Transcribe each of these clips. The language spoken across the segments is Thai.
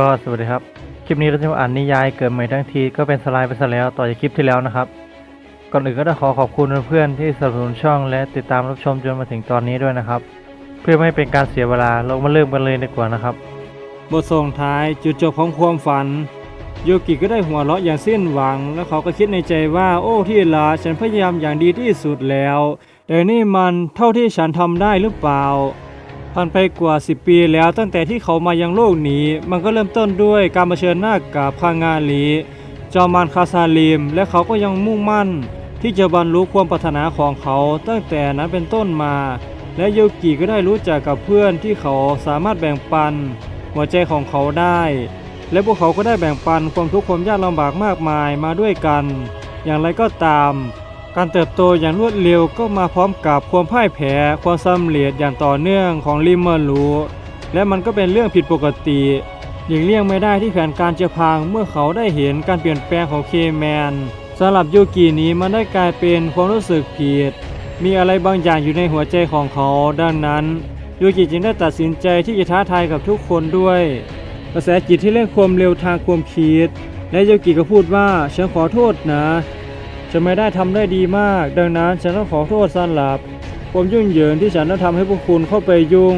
ก็สวัสดีครับ คลิปนี้เราจะมาอ่านนิยายเกิดใหม่ทั้งทีก็เป็นสไลด์ไปซะแล้วต่อจากคลิปที่แล้วนะครับ ก่อนอื่นก็ต้องขอขอบคุณเพื่อนๆที่สนับสนุนช่องและติดตามรับชมจนมาถึงตอนนี้ด้วยนะครับ เพื่อไม่ให้เป็นการเสียเวลาเรามาเริ่มกันเลยดีกว่านะครับ บทส่งท้ายจุดจบของความฝัน โยกิก็ได้หัวเราะอย่างสิ้นหวัง แล้วเขาก็คิดในใจว่าโอ้ที่รักฉันพยายามอย่างดีที่สุดแล้ว แต่นี่มันเท่าที่ฉันทำได้หรือเปล่า ผ่านไปกว่า 10 ปีแล้วตั้งแต่ที่เขามายังโลกนี้ มันก็เริ่มต้นด้วยการเผชิญหน้ากับพางาลี จอมานคาซาลิม และเขาก็ยังมุ่งมั่น ที่จะบรรลุความปรารถนาของเขาตั้งแต่นั้นเป็นต้นมา และโยกิก็ได้รู้จักกับเพื่อนที่เขาสามารถแบ่งปัน หัวใจของเขาได้ และพวกเขาก็ได้แบ่งปันความทุกข์ความยากลำบากมากมายมาด้วยกัน อย่างไรก็ตาม การเติบโตอย่างรวดเร็วก็มาพร้อมกับความพ่ายแพ้ความสำเร็จอย่างต่อเนื่องของลิมเมอร์ลูและมันก็เป็นเรื่องผิดปกติหลีกเลี่ยงไม่ได้ที่แผนการจะพังเมื่อเขาได้เห็นการเปลี่ยนแปลงของเคแมนสำหรับยูกินี้มันได้กลายเป็นความรู้สึกผิด มีอะไรบางอย่างอยู่ในหัวใจของเขาดังนั้นยูกิจึงได้ตัดสินใจที่จะท้าทายกับทุกคนด้วย กระแสจิตที่เร่งความเร็วทางความคิด และยูกิก็พูดว่าฉันขอโทษนะ ฉันไม่ได้ทำได้ดีมาก ดังนั้นฉันต้องขอโทษสำหรับความยุ่งเหยิงที่ฉันได้ทำให้พวกคุณเข้าไปยุ่ง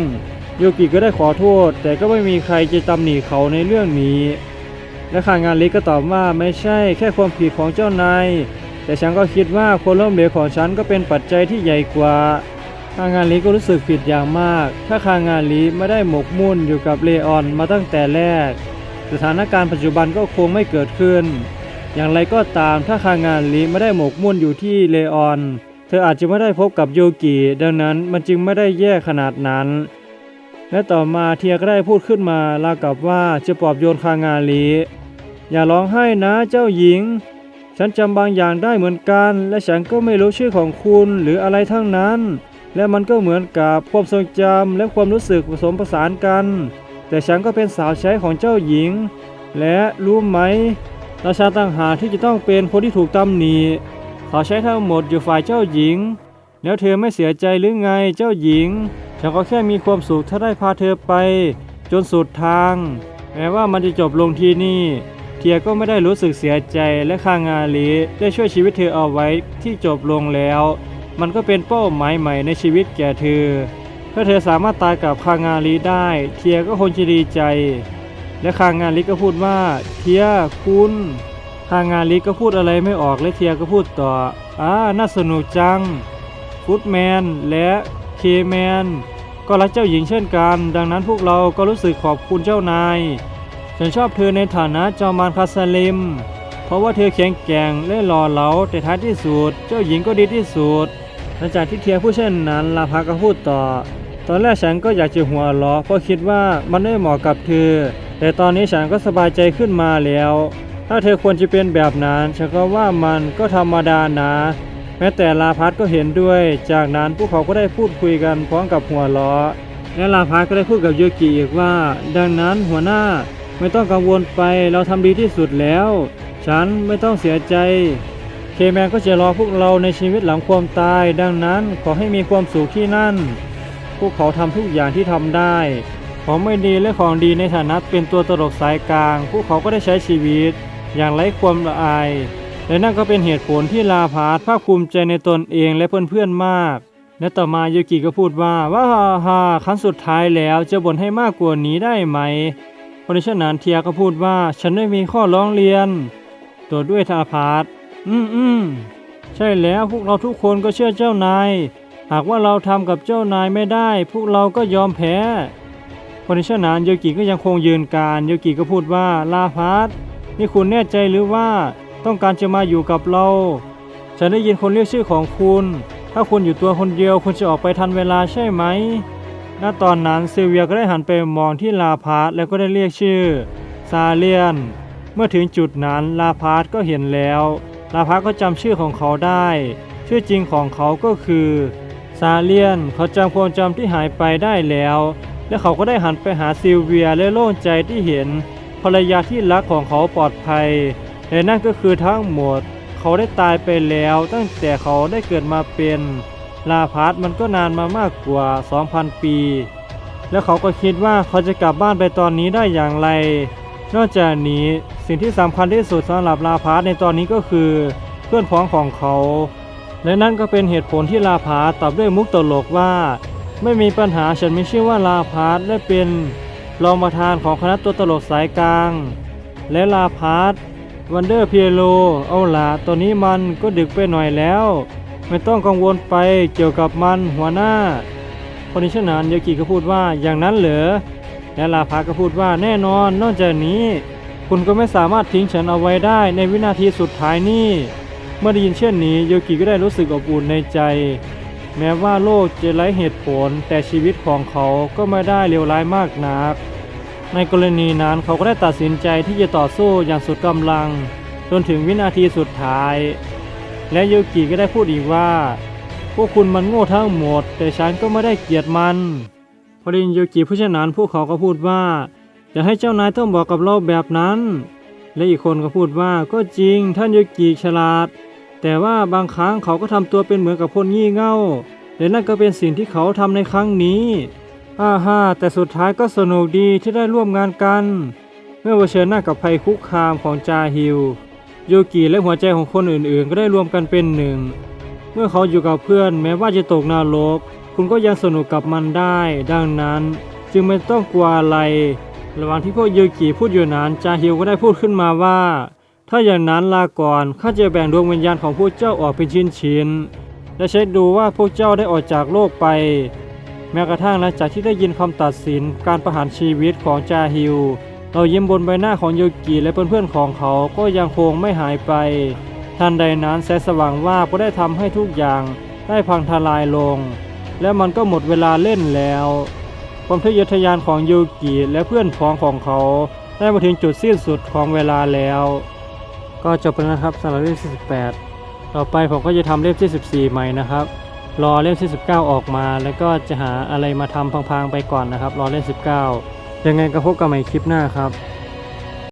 โยกิก็ได้ขอโทษ แต่ก็ไม่มีใครจะตำหนิเขาในเรื่องนี้ และข่างงานลิก็ตอบว่าไม่ใช่แค่ความผิดของเจ้านายแต่ฉันก็คิดว่าความล้มเหลวของฉันก็เป็นปัจจัยที่ใหญ่กว่าคางานลีก็รู้สึกผิดอย่างมาก ถ้าคางานลีไม่ได้หมกมุ่นอยู่กับเลออนมาตั้งแต่แรก สถานการณ์ปัจจุบันก็คงไม่เกิดขึ้น อย่างไรก็ตามถ้าคางานลีไม่ได้หมกมุ่นอยู่ที่เลออน เธออาจจะไม่ได้พบกับโยกิดังนั้นมันจึงไม่ได้แย่ขนาดนั้น และต่อมาเทียก็ได้พูดขึ้นมาลากับว่าจะปลอบโยนคางานลีอย่าร้องไห้นะเจ้าหญิง ฉันจำบางอย่างได้เหมือนกัน และฉันก็ไม่รู้ชื่อของคุณหรืออะไรทั้งนั้น และมันก็เหมือนกับความทรงจำและความรู้สึกผสมผสานกัน แต่ฉันก็เป็นสาวใช้ของเจ้าหญิง และรู้ไหม ราชาต่างหากที่จะต้องเป็นคนที่ถูกตำหนิเขาใช้ทั้งหมดอยู่ฝ่ายเจ้าหญิง แล้วเธอไม่เสียใจหรือไงเจ้าหญิง ฉันก็แค่มีความสุขถ้าได้พาเธอไป จนสุดทาง แม้ว่ามันจะจบลงที่นี่เทียก็ไม่ได้รู้สึกเสียใจและคางาลีได้ช่วยชีวิตเธอเอาไว้ที่จบลงแล้ว มันก็เป็นเป้าหมายใหม่ในชีวิตแก่เธอถ้าเธอสามารถตายกับคางาลีได้ เทียก็คงจะดีใจ และคางานลีก็พูดว่าเทียคุณคางานลีก็พูดอะไรไม่ออกและเทียก็พูดต่ออ่าน่าสนุกจังฟุตแมนและเคแมนก็รักเจ้าหญิงเช่นกัน ดังนั้นพวกเราก็รู้สึกขอบคุณเจ้านาย ฉันชอบเธอในฐานะจอมารคาสลิม เพราะว่าเธอแข็งแกร่งและหล่อเหลาแต่ท้ายที่สุด เจ้าหญิงก็ดีที่สุดหลังจากที่เทียผู้เช่นนั้นลาพาก็พูดต่อ ตอนแรกฉันก็อยากจะหัวเราะเพราะคิดว่ามันไม่เหมาะกับเธอ แต่ตอนนี้ฉันก็สบายใจขึ้นมาแล้ว ถ้าเธอควรจะเป็นแบบนั้นฉันก็ว่ามันก็ธรรมดานะ แม้แต่ลาพัสก็เห็นด้วย จากนั้นพวกเขาก็ได้พูดคุยกันพร้อมกับหัวเราะและลาพัสก็ได้พูดกับโยกิอีกว่า ดังนั้นหัวหน้าไม่ต้องกังวลไปเราทำดีที่สุดแล้ว ฉันไม่ต้องเสียใจ เคแมนก็จะรอพวกเราในชีวิตหลังความตาย ดังนั้นขอให้มีความสุขที่นั่น พวกเขาทำทุกอย่างที่ทำได้ ของไม่ดีและของดีในฐานะเป็นตัวตลกสายกลาง พวกเขาก็ได้ใช้ชีวิต อย่างไร้ความละอาย และนั่นก็เป็นเหตุผลที่ลาพาร์ทภาคภูมิใจในตนเองและเพื่อนๆมาก และต่อมาโยกิก็พูดว่าว่าฮ่าฮ่าครั้งสุดท้ายแล้วจะบ่นให้มากกว่านี้ได้ไหมเพราะฉะนั้นเทียก็พูดว่าฉันไม่มีข้อร้องเรียน ตัวด้วยทาพาร์ทอืมอืมใช่แล้วพวกเราทุกคนก็เชื่อเจ้านาย หากว่าเราทำกับเจ้านายไม่ได้ พวกเราก็ยอมแพ้ เพราะฉะนั้นโยกิก็ยังคงยืนการโยกิก็พูดว่าลาพาร์ทนี่คุณแน่ใจหรือว่าต้องการจะมาอยู่กับเรา ฉันได้ยินคนเรียกชื่อของคุณ ถ้าคุณอยู่ตัวคนเดียวคุณจะออกไปทันเวลาใช่ไหมณตอนนั้นเซเวียก็ได้หันไปมองที่ลาพาร์ทแล้วก็ได้เรียกชื่อซาเลียน เมื่อถึงจุดนั้นลาพาร์ทก็เห็นแล้ว ลาพาร์ทก็จำชื่อของเขาได้ ชื่อจริงของเขาก็คือซาเลียน เขาจำความจำที่หายไปได้แล้ว และเขาก็ได้หันไปหาซิลเวียและโล่งใจที่เห็นภรรยาที่รักของเขาปลอดภัยและนั่นก็คือทั้งหมด เขาได้ตายไปแล้วตั้งแต่เขาได้เกิดมาเป็นลาพาร์ทมันก็นานมามากกว่า 2,000 ปี แล้วเขาก็คิดว่าเขาจะกลับบ้านไปตอนนี้ได้อย่างไร นอกจากนี้สิ่งที่สำคัญที่สุดสำหรับลาพาร์ทในตอนนี้ก็คือ เพื่อนพ้องของเขา และนั่นก็เป็นเหตุผลที่ลาพาร์ทตอบด้วยมุกตลกว่า ไม่มีปัญหาฉันไม่เชื่อว่าลาพาร์ทได้เป็นรองประธานของคณะตัวตลกสายกลาง และลาพาร์ทวันเดอร์เพียโลเอาละตอนนี้มันก็ดึกไปหน่อยแล้ว ไม่ต้องกังวลไปเกี่ยวกับมันหัวหน้าคนนี้ฉะนั้นโยกิก็พูดว่าอย่างนั้นเหรอและลาพาก็พูดว่าแน่นอน นอกจากนี้ คุณก็ไม่สามารถทิ้งฉันเอาไว้ได้ในวินาทีสุดท้ายนี่ เมื่อได้ยินเช่นนี้โยกิก็ได้รู้สึกอบอุ่นในใจ แม้ว่าโลกจะไร้เหตุผลแต่ชีวิตของเขาก็ไม่ได้เลวร้ายมากนัก ในกรณีนั้นเขาก็ได้ตัดสินใจที่จะต่อสู้อย่างสุดกำลัง จนถึงวินาทีสุดท้าย และโยกิก็ได้พูดอีกว่า พวกคุณมันโง่ทั้งหมด แต่ฉันก็ไม่ได้เกลียดมันพอได้ยินโยกิผู้ชนั้นพวกเขาก็พูดว่าอย่าให้เจ้านายต้องบอกกับเราแบบนั้น และอีกคนก็พูดว่าก็จริงท่านโยกิฉลาด แต่ว่าบางครั้งเขาก็ทำตัวเป็นเหมือนกับคนงี่เง่าและนั่นก็เป็นสิ่งที่เขาทำในครั้งนี้ฮ่าฮ่าแต่สุดท้ายก็สนุกดีที่ได้ร่วมงานกัน เมื่อเผชิญหน้ากับภัยคุกคามของจาฮิวโยกิและหัวใจของคนอื่นๆ ก็ได้รวมกันเป็นหนึ่ง เมื่อเขาอยู่กับเพื่อนแม้ว่าจะตกนรก คุณก็ยังสนุกกับมันได้ ดังนั้น จึงไม่ต้องกลัวอะไร ระหว่างที่พวกโยกิพูดอยู่นั้นจาฮิวก็ได้พูดขึ้นมาว่า ถ้าอย่างนั้นลาก่อนข้าจะแบ่งดวงวิญญาณของพวกเจ้าออกเป็นชิ้นๆและเช็คดูว่าพวกเจ้าได้ออกจากโลกไป แม้กระทั่งหลังจากที่ได้ยินคำตัดสินการประหารชีวิตของจาฮิวเรายิ้มบนใบหน้าของโยกิและเพื่อนๆของเขาก็ยังคงไม่หายไปทันใดนั้นแสงสว่างว่าก็ได้ทำให้ทุกอย่างได้พังทลายลง และมันก็หมดเวลาเล่นแล้วความทะเยอทะยานของโยกิและเพื่อนพ้องของเขาได้มาถึงจุดสิ้นสุดของเวลาแล้ว ก็จบไปแล้วครับสำหรับเล่มที่18 ต่อไปผมก็จะทำเล่มที่ 14 ใหม่นะครับ รอเล่มที่ 19 ออกมา แล้วก็จะหาอะไรมาทำพังๆไปก่อนนะครับ รอเล่ม19 ยังไงก็พบกันใหม่คลิปหน้าครับ